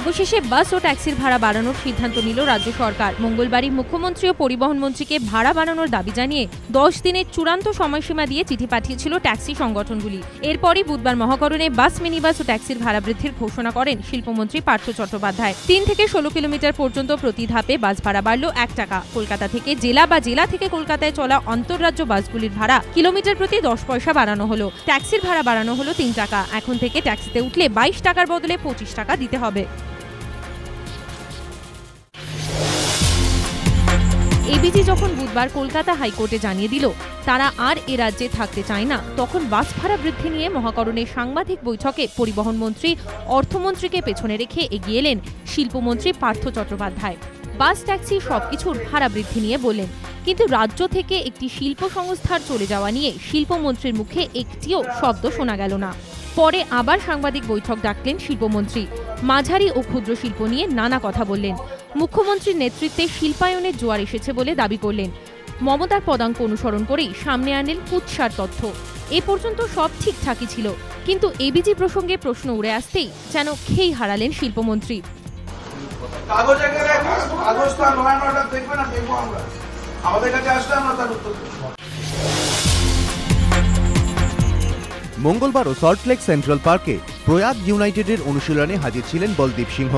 অবশেষে বাস ও ট্যাক্সির ভাড়া বাড়ানোর সিদ্ধান্ত নিল রাজ্য সরকার। মঙ্গলবারই মুখ্যমন্ত্রী ও পরিবহন মন্ত্রীকে ভাড়া বাড়ানোর দাবি জানিয়ে দশ দিনের চূড়ান্ত সময়সীমা দিয়ে চিঠি পাঠিয়েছিল ট্যাক্সি সংগঠনগুলি। এরপরই বুধবার মহাকরণে বাস, মিনিবাস ও ট্যাক্সির ভাড়া বৃদ্ধির ঘোষণা করেন শিল্পমন্ত্রী পার্থ চট্টোপাধ্যায়। তিন থেকে ষোলো কিলোমিটার পর্যন্ত প্রতি ধাপে বাস ভাড়া বাড়ল এক টাকা। কলকাতা থেকে জেলা বা জেলা থেকে কলকাতায় চলা অন্তর্রাজ্য বাসগুলির ভাড়া কিলোমিটার প্রতি দশ পয়সা বাড়ানো হলো। ট্যাক্সির ভাড়া বাড়ানো হলো তিন টাকা। এখন থেকে ট্যাক্সিতে উঠলে বাইশ টাকার বদলে পঁচিশ টাকা দিতে হবে। এবিজি যখন বুধবার কলকাতা হাইকোর্টে জানিয়ে দিল, তারা আর এ রাজ্যে থাকতে চায় না, তখন বাস ভাড়া বৃদ্ধি নিয়ে মহাকরণের সাংবাদিক বৈঠকে পরিবহন মন্ত্রী, অর্থমন্ত্রীকে পেছনে রেখে এগিয়ে এলেন শিল্পমন্ত্রী পার্থ চট্টোপাধ্যায়। বাস, ট্যাক্সি সবকিছুর ভাড়া বৃদ্ধি নিয়ে বললেন, কিন্তু রাজ্য থেকে একটি শিল্প সংস্থার চলে যাওয়া নিয়ে শিল্পমন্ত্রীর মুখে একটিও শব্দ শোনা গেল না। পরে আবার সাংবাদিক বৈঠক ডাকলেন শিল্পমন্ত্রী। মাঝারি ও ক্ষুদ্র শিল্প নিয়ে নানা কথা বললেন। মুখ্যমন্ত্রীর নেতৃত্বে শিল্পায়নের জোয়ার এসেছে বলে দাবি করলেন। মমতার পদাঙ্ক অনুসরণ করেই সামনে আনলেন কুৎসার তথ্য। এ পর্যন্ত সব ঠিকঠাকই ছিল। কিন্তু এবিজি প্রসঙ্গে প্রশ্ন উড়ে আসতেই যেন খেই হারালেন শিল্পমন্ত্রী। আমাদের কাছে আসলে আমরা তার উত্তর মঙ্গলবারও সল্টলেক সেন্ট্রাল পার্কে প্রয়াগ ইউনাইটেডের অনুশীলনে হাজির ছিলেন বলদীপ সিংহ।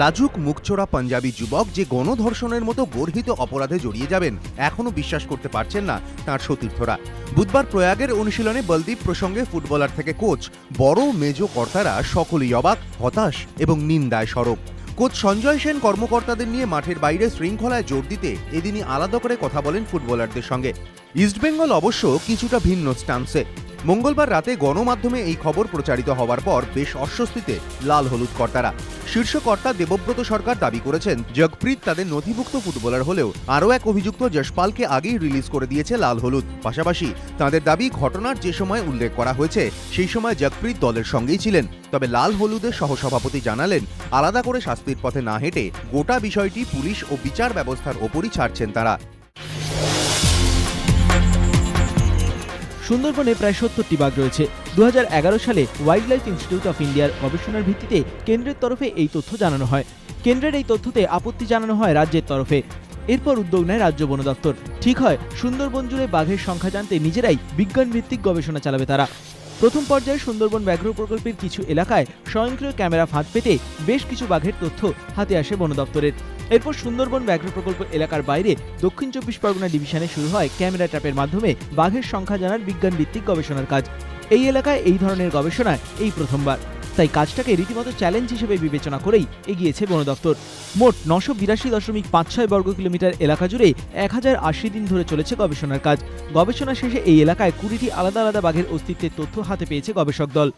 লাজুক মুখছোড়া পাঞ্জাবি যুবক যে গণধর্ষণের মতো গর্হিত অপরাধে জড়িয়ে যাবেন, এখনও বিশ্বাস করতে পারছেন না তাঁর সতীর্থরা। বুধবার প্রয়াগের অনুশীলনে বলদীপ প্রসঙ্গে ফুটবলার থেকে কোচ, বড় মেজো কর্তারা সকলেই অবাক, হতাশ এবং নিন্দায় সরব। কোচ সঞ্জয় সেন কর্মকর্তাদের নিয়ে মাঠের বাইরে শৃঙ্খলায় জোর দিতে এদিনই আলাদা করে কথা বলেন ফুটবলারদের সঙ্গে। ইস্টবেঙ্গল অবশ্য কিছুটা ভিন্ন স্টান্সে। মঙ্গলবার রাতে গণমাধ্যমে এই খবর প্রচারিত হওয়ার পর বেশ অস্বস্তিতে লাল হলুদ কর্তারা। শীর্ষ কর্তা দেবব্রত সরকার দাবি করেছেন, জগপ্রীত তাদের নথিভুক্ত ফুটবলার হলেও আরও এক অভিযুক্ত যশপালকে আগেই রিলিজ করে দিয়েছে লাল হলুদ। পাশাপাশি তাদের দাবি, ঘটনার যে সময় উল্লেখ করা হয়েছে, সেই সময় জগপ্রীত দলের সঙ্গেই ছিলেন। তবে লাল হলুদের সহসভাপতি জানালেন, আলাদা করে শাস্তির পথে না হেঁটে গোটা বিষয়টি পুলিশ ও বিচার ব্যবস্থার ওপরই ছাড়ছেন তারা। সুন্দরবনে প্রায় সত্তরটি বাঘ রয়েছে। দু হাজার এগারো সালে ওয়াইল্ড লাইফ ইনস্টিটিউট অফ ইন্ডিয়ার গবেষণার ভিত্তিতে কেন্দ্রের তরফে এই তথ্য জানানো হয়। কেন্দ্রের এই তথ্যতে আপত্তি জানানো হয় রাজ্যের তরফে। এরপর উদ্যোগ নেয় রাজ্য বন দপ্তর। ঠিক হয়, সুন্দরবন জুড়ে বাঘের সংখ্যা জানতে নিজেরাই বিজ্ঞান ভিত্তিক গবেষণা চালাবে তারা। প্রথম পর্যায়ে সুন্দরবন ব্যাঘ্র প্রকল্পের কিছু এলাকায় স্বয়ংক্রিয় ক্যামেরা ফাঁদ পেতে বেশ কিছু বাঘের তথ্য হাতে আসে বন দপ্তরের। এরপর সুন্দরবন ব্যাঘ্র প্রকল্প এলাকার বাইরে দক্ষিণ চব্বিশ পরগনা ডিভিশনে শুরু হয় ক্যামেরা ট্র্যাপের মাধ্যমে বাঘের সংখ্যা জানার বিজ্ঞান ভিত্তিক গবেষণার কাজ। এই এলাকায় এই ধরনের গবেষণায় এই প্রথমবার। তাই কাজটাকে রীতিমতো চ্যালেঞ্জ হিসেবে বিবেচনা করেই এগিয়েছে বন দপ্তর। মোট নশো বিরাশি দশমিক পাঁচ ছয় বর্গ কিলোমিটার এলাকা জুড়ে এক হাজার আশি দিন ধরে চলেছে গবেষণার কাজ। গবেষণা শেষে এই এলাকায় কুড়িটি আলাদা আলাদা বাঘের অস্তিত্বের তথ্য হাতে পেয়েছে গবেষক দল।